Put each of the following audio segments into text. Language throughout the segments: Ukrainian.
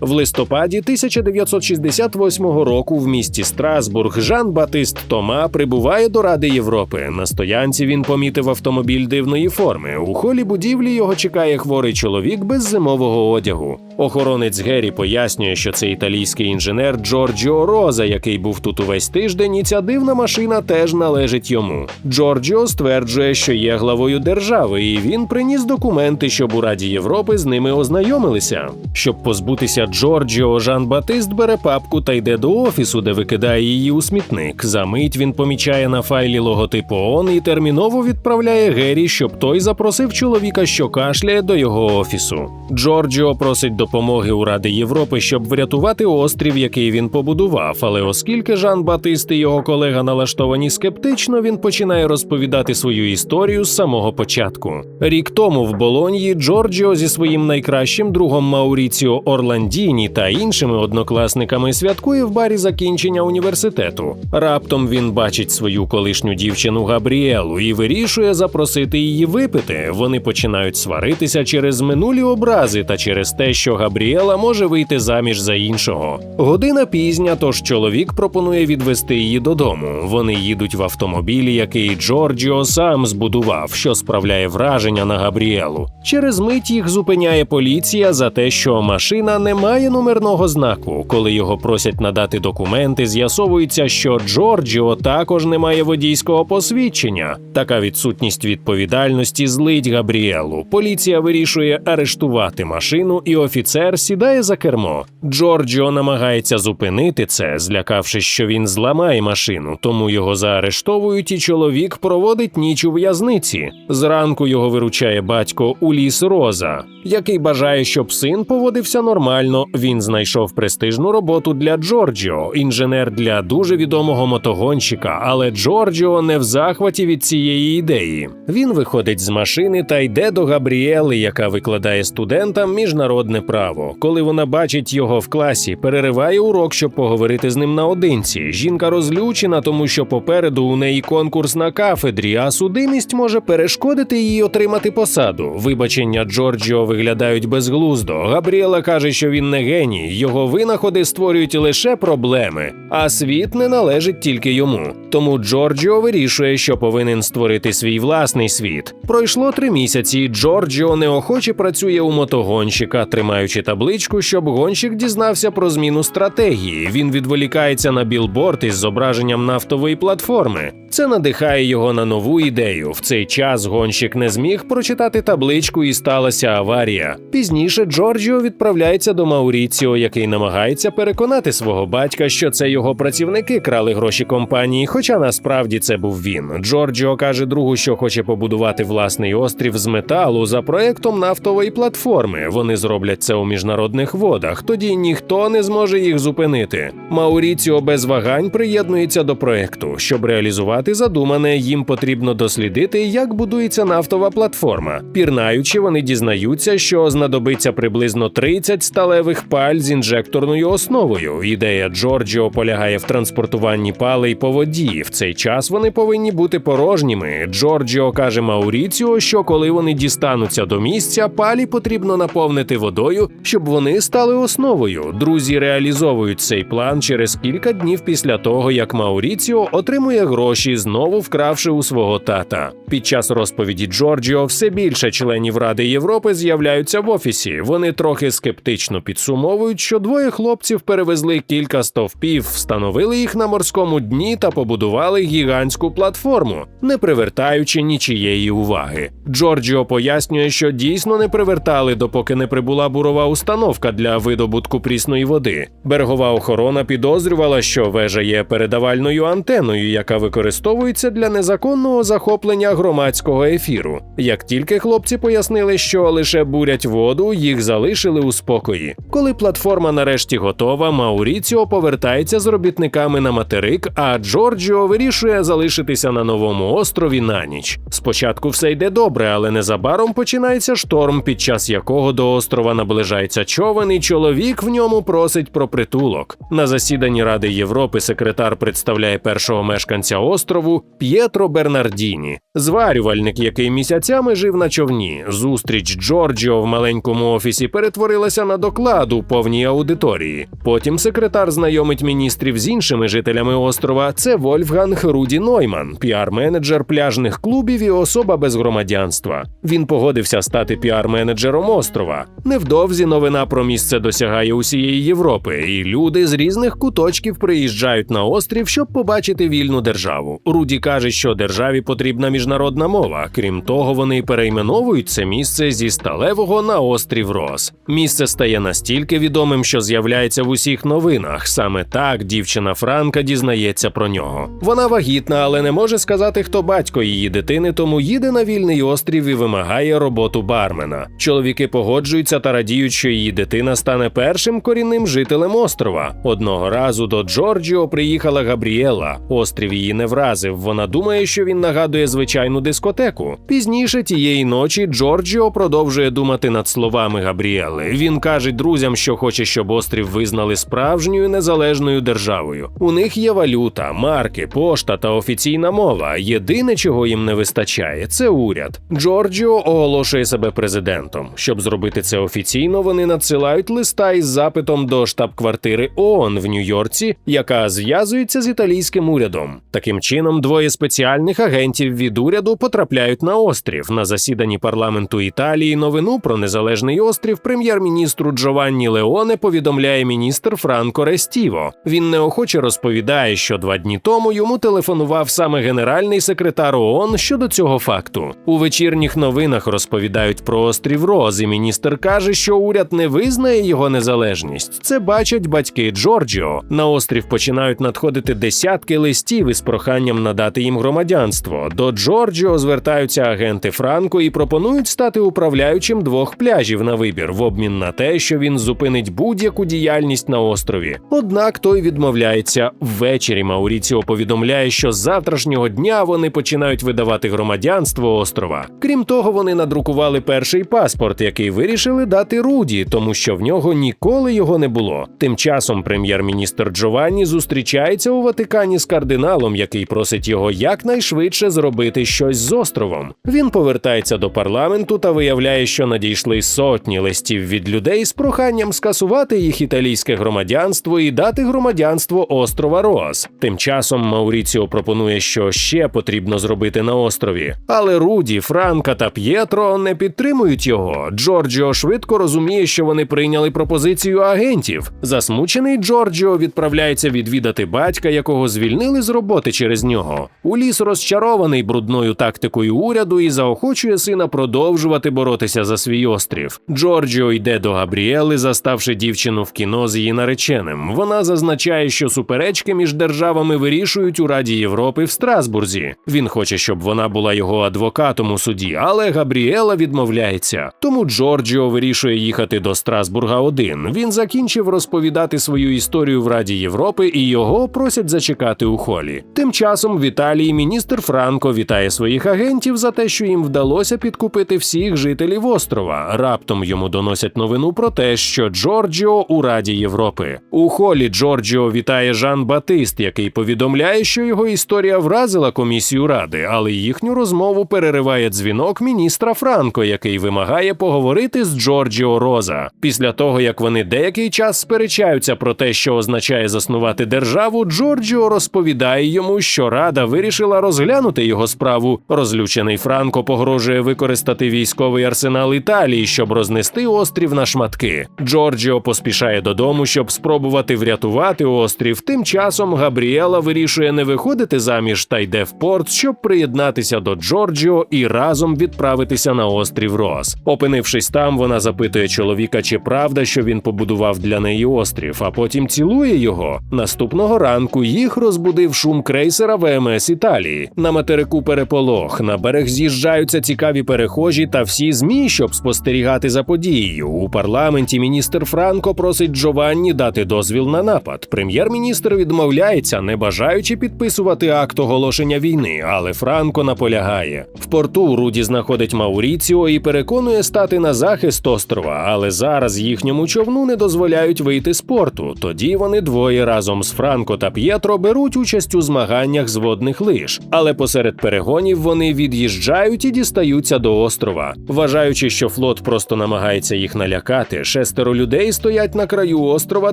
В листопаді 1968 року в місті Страсбург Жан Батист Тома прибуває до Ради Європи. На стоянці він помітив автомобіль дивної форми. У холі будівлі його чекає хворий чоловік без зимового одягу. Охоронець Геррі пояснює, що це італійський інженер Джорджіо Роза, який був тут увесь тиждень, і ця дивна машина теж належить йому. Джорджіо стверджує, що є главою держави, і він приніс документи, щоб у Раді Європи з ними ознайомилися. Щоб позбутися Джорджіо, Жан Батист бере папку та йде до офісу, де викидає її у смітник. За мить він помічає на файлі логотип ООН і терміново відправляє Геррі, щоб той запросив чоловіка, що кашляє до його офісу. Джорджіо просить допомоги у Ради Європи, щоб врятувати острів, який він побудував. Але оскільки Жан Батист і його колега налаштовані скептично, він починає розповідати свою історію з самого початку. Рік тому в Болоньї Джорджіо зі своїм найкращим другом Мауріціо Орландіні та іншими однокласниками святкує в барі закінчення університету. Раптом він бачить свою колишню дівчину Габріелу і вирішує запросити її випити. Вони починають сваритися через минулі образи та через те, що Габріела може вийти заміж за іншого. Година пізня, тож чоловік пропонує відвести її додому. Вони їдуть в автомобілі, який Джорджіо сам збудував, що справляє враження на Габріелу. Через мить їх зупиняє поліція за те, що машина не має номерного знаку. Коли його просять надати документи, з'ясовується, що Джорджіо також не має водійського посвідчення. Така відсутність відповідальності злить Габріелу. Поліція вирішує арештувати машину, і офіцер сідає за кермо. Джорджіо намагається зупинити це, злякавшись, що він зламає машину, тому його заарештовують, і чоловік проводить ніч у в'язниці. Зранку його виручає батько Уліс Роза, який бажає, щоб син поводився нормально. Він знайшов престижну роботу для Джорджіо, інженер для дуже відомого мотогонщика. Але Джорджіо не в захваті від цієї ідеї. Він виходить з машини та йде до Габріели, яка викладає студентам міжнародне право. Коли вона бачить його в класі, перериває урок, щоб поговорити з ним наодинці. Жінка розлючена, тому що попереду у неї конкурс на кафедрі, а судимість може перешкодити їй отримати посаду. Вибачення Джорджіо виглядають безглуздо. Габріела каже, що він не геній, його винаходи створюють лише проблеми, а світ не належить тільки йому. Тому Джорджіо вирішує, що повинен створити свій власний світ. Пройшло три місяці. Джорджіо неохоче працює у мотогонщика, тримаючи табличку, щоб гонщик дізнався про зміну стратегії. Він відволікається на білборд із зображенням нафтової платформи. Це надихає його на нову ідею. В цей час гонщик не зміг прочитати табличку і сталася аварія. Пізніше Джорджіо відправляється до Мауріціо, який намагається переконати свого батька, що це його працівники крали гроші компанії, хоча насправді це був він. Джорджіо каже другу, що хоче побудувати власний острів з металу за проектом нафтової платформи. Вони зроблять це у міжнародних водах. Тоді ніхто не зможе їх зупинити. Мауріціо без вагань приєднується до проекту. Щоб реалізувати задумане, їм потрібно дослідити, як будується нафтова платформа. Пірнаючи, вони дізнаються, що знадобиться приблизно 30 сталевих паль з інжекторною основою. Ідея Джорджіо полягає в транспортуванні палей по воді. В цей час вони повинні бути порожніми. Джорджіо каже Мауріціо, що коли вони дістануться до місця, палі потрібно наповнити водою, щоб вони стали основою. Друзі реалізовують цей план через кілька днів після того, як Мауріціо отримує гроші, знову вкравши у свого тата. Під час розповіді Джорджіо все більше членів Ради Європи з'являються в офісі. Вони трохи скептично підсумовують, що двоє хлопців перевезли кілька стовпів, встановили їх на морському дні та побудували гігантську платформу, не привертаючи нічієї уваги. Джорджіо пояснює, що дійсно не привертали, допоки не прибула бурова установка для видобутку прісної води. Берегова охорона підозрювала, що вежа є передавальною антеною, яка використовується для незаконного захоплення громадського ефіру. Як тільки хлопці пояснили, що лише бурять воду, їх залишили у спокої. Коли платформа нарешті готова, Мауріціо повертається з робітниками на материк, а Джорджіо вирішує залишитися на новому острові на ніч. Спочатку все йде добре, але незабаром починається шторм, під час якого до острова наближається залежається човен, і чоловік в ньому просить про притулок. На засіданні Ради Європи секретар представляє першого мешканця острову П'єтро Бернардіні, зварювальник, який місяцями жив на човні. Зустріч Джорджіо в маленькому офісі перетворилася на доклад у повній аудиторії. Потім секретар знайомить міністрів з іншими жителями острова. Це Вольфганг Руді Нойман, піар-менеджер пляжних клубів і особа без громадянства. Він погодився стати піар-менеджером острова. Невдовзі новина про місце досягає усієї Європи, і люди з різних куточків приїжджають на острів, щоб побачити вільну державу. Руді каже, що державі потрібна міжнародна мова. Крім того, вони перейменовують це місце зі сталевого на острів Рос. Місце стає настільки відомим, що з'являється в усіх новинах. Саме так дівчина Франка дізнається про нього. Вона вагітна, але не може сказати, хто батько її дитини, тому їде на вільний острів і вимагає роботу бармена. Чоловіки погоджуються та радіють, що її дитина стане першим корінним жителем острова. Одного разу до Джорджіо приїхала Габріела. Острів її не вразив. Вона думає, що він нагадує звичайну дискотеку. Пізніше тієї ночі Джорджіо продовжує думати над словами Габріели. Він каже друзям, що хоче, щоб острів визнали справжньою незалежною державою. У них є валюта, марки, пошта та офіційна мова. Єдине, чого їм не вистачає, це уряд. Джорджіо оголошує себе президентом. Щоб зробити це офіційно, вони надсилають листа із запитом до штаб-квартири ООН в Нью-Йорці, яка зв'язується з італійським урядом. Таким чином, двоє спеціальних агентів від уряду потрапляють на острів на засіданні парламенту Італії. Новину про незалежний острів прем'єр-міністру Джованні Леоне повідомляє міністр Франко Рестіво. Він неохоче розповідає, що два дні тому йому телефонував саме генеральний секретар ООН щодо цього факту. У вечірніх новинах розповідають про острів Роз, і міністр каже, що уряд не визнає його незалежність. Це бачать батьки Джорджіо. На острів починають надходити десятки листів із проханням надати їм громадянство. До Джорджіо звертаються агенти Франко і пропонують стати управляючим двох пляжів на вибір в обмін на те, що він зупинить будь-яку діяльність на острові. Однак той відмовляється ввечері. Мауріціо повідомляє, що з завтрашнього дня вони починають видавати громадянство острова. Крім того, вони надрукували перший паспорт, який вирішили дати Руді, тому що в нього ніколи його не було. Тим часом прем'єр-міністр Джованні зустрічається у Ватикані з кардиналом, який просить його якнайшвидше зробити щось з островом. Він повертається до парламенту та виявляє, що надійшли сотні листів від людей з проханням скасувати їх італійське громадянство і дати громадянство острова Рос. Тим часом Мауріціо пропонує, що ще потрібно зробити на острові. Але Руді, Франка та П'єтро не підтримують його. Джорджіо швидко розуміє, що вони прийняли пропозицію агентів. Засмучений Джорджіо відправляється відвідати батька, якого звільнили з роботи через нього. Уліс розчарований брудною тактикою уряду і заохочує сина продовжувати боротися за свій острів. Джорджіо йде до Габріели, заставши дівчину в кіно з її нареченим. Вона зазначає, що суперечки між державами вирішують у Раді Європи в Страсбурзі. Він хоче, щоб вона була його адвокатом у суді, але Габріела відмовляється. Тому Джорджіо вирішує їхати до Страсбурга один. Він закінчив розповідати свою історію в Раді Європи, і його просять зачекати у холі. Тим часом в Італії міністр Франко вітає своїх агентів за те, що їм вдалося підкупити всіх жителів острова. Раптом йому доносять новину про те, що Джорджіо у Раді Європи. У холі Джорджіо вітає Жан Батист, який повідомляє, що його історія вразила комісію ради, але їхню розмову перериває дзвінок міністра Франко, який вимагає поговорити з Джорджіо Роза. Після того як вони деякий час сперечаються про те, що означає заснувати державу, Джорджіо розповідає йому, що рада вирішила розглянути його справу. Розлючений Франко погрожує використати військовий арсенал Італії, щоб рознести острів на шматки. Джорджіо поспішає додому, щоб спробувати врятувати острів. Тим часом Габріела вирішує не виходити заміж та йде в порт, щоб приєднатися до Джорджіо і разом відправитися на острів Рос. Опинившись там, вона запитує чоловіка, чи правда, що він побудував для неї острів, а потім цілує його. Наступного ранку їх розбудив шум крейсера ВМС Італії. На материку переполох на берег з'їжджаються цікаві перехожі та всі змі, щоб спостерігати за подією. У парламенті міністр Франко просить Джованні дати дозвіл на напад. Прем'єр-міністр відмовляється, не бажаючи підписувати акт оголошення війни, але Франко наполягає. В порту Руді знаходить Мауріціо і переконує стати на захист острова. Острова, але зараз їхньому човну не дозволяють вийти з порту. Тоді вони двоє разом з Франко та П'єтро беруть участь у змаганнях з водних лиж. Але посеред перегонів вони від'їжджають і дістаються до острова. Вважаючи, що флот просто намагається їх налякати, шестеро людей стоять на краю острова,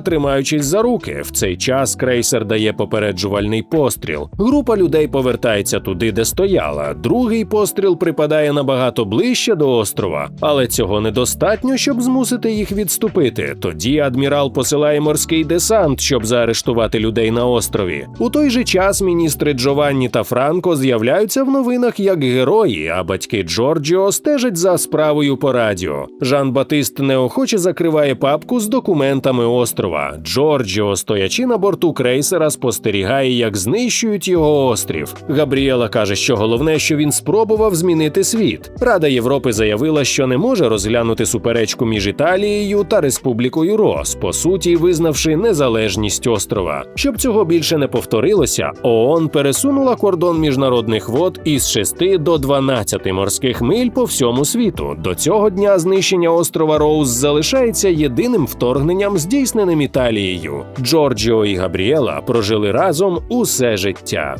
тримаючись за руки. В цей час крейсер дає попереджувальний постріл. Група людей повертається туди, де стояла. Другий постріл припадає набагато ближче до острова, але цього недостатньо, щоб змусити їх відступити. Тоді адмірал посилає морський десант, щоб заарештувати людей на острові. У той же час міністри Джованні та Франко з'являються в новинах як герої, а батьки Джорджіо стежать за справою по радіо. Жан Батист неохоче закриває папку з документами острова. Джорджіо, стоячи на борту крейсера, спостерігає, як знищують його острів. Габріела каже, що головне, що він спробував змінити світ. Рада Європи заявила, що не може розглянути суперечку між Італією та Республікою Рос, по суті, визнавши незалежність острова. Щоб цього більше не повторилося, ООН пересунула кордон міжнародних вод із 6 до 12 морських миль по всьому світу. До цього дня знищення острова Роуз залишається єдиним вторгненням, здійсненим Італією. Джорджіо і Габріела прожили разом усе життя.